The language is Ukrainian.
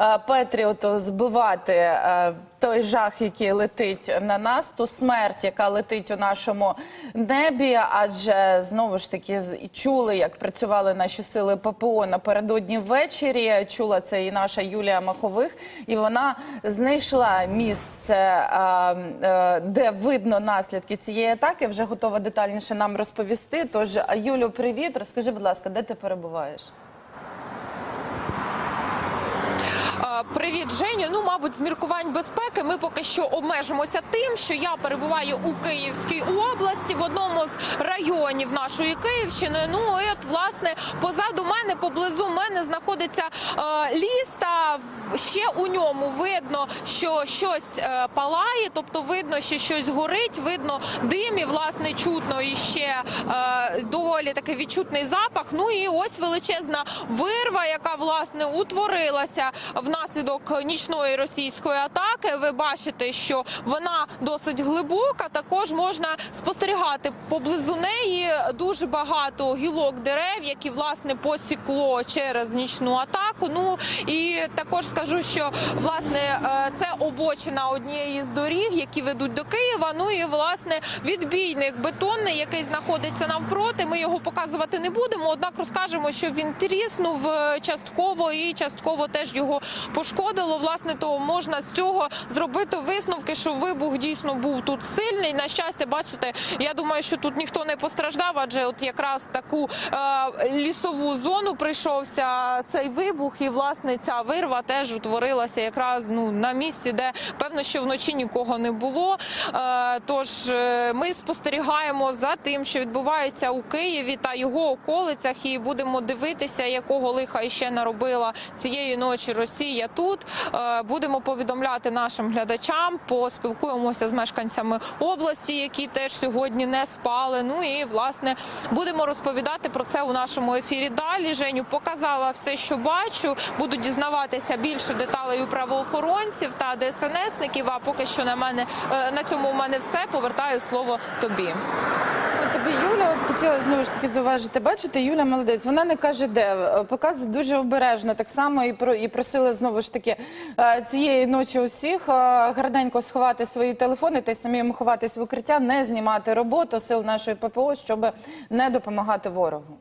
е, Петріоту збивати е, той жах, який летить на нас, ту смерть, яка летить у нашому небі. Адже знову ж таки чули, як працювали наші сили ППО напередодні ввечері. Чула це і наша Юлія Махових, і вона знайшла місце, е, де видно наслідки цієї атаки. Вже готова детальніше нам розповісти. Тож, Юлю, привіт. Розкажи, будь ласка, де ти перебуваєш? Е, Привіт. Ну, мабуть, з міркувань безпеки ми поки що обмежимося тим, що я перебуваю у Київській області в одному з районів нашої Київщини. Ну от власне позаду мене, поблизу мене знаходиться е, ліс. Та ще у ньому видно, що щось е, палає, тобто видно, що щось горить, видно дим і власне чутно і ще е, доволі такий відчутний запах. Ну і ось величезна вирва, яка власне утворилася внаслідок нічної російської атаки. Ви бачите, що вона досить глибока. Також можна спостерігати поблизу неї дуже багато гілок дерев, які власне посікло через нічну атаку. Ну і також скажу, що власне е, це обочина однієї з доріг, які ведуть до Києва. Ну і власне відбійник бетонний, який знаходиться навпроти. Ми його показувати не будемо. Однак розкажемо, що він тріснув е, частково і частково теж його пошкодило. Власне, то можна з цього зробити висновки, що вибух дійсно був тут сильний. На щастя, бачите, я думаю, що тут ніхто не постраждав, адже от якраз таку е, лісову зону прийшовся цей вибух, і власне ця вирва теж утворилася якраз ну на місці, де певно, що вночі нікого не було. Е, тож е, ми спостерігаємо за тим, що відбувається у Києві та його околицях, і будемо дивитися, якого лиха іще наробила цієї ночі Росія тут. Е, Будемо повідомляти нашим глядачам, поспілкуємося з мешканцями області, які теж сьогодні не спали. Ну і власне будемо розповідати про це у нашому ефірі. Далі Женю показала все, що бачу. Буду дізнаватися більше деталей у правоохоронців та ДСНСників. А поки що на мене е, на цьому у мене все. Повертаю слово тобі. Тобі хотіла знову ж таки зауважити. Бачите, Юля молодець. Вона не каже, де показує дуже обережно. Так само і про і просила знову ж таки е, цієї ночі усіх е, гарненько сховати свої телефони та й самим ховатись в укриття, не знімати роботу сил нашої ППО, щоб не допомагати ворогу.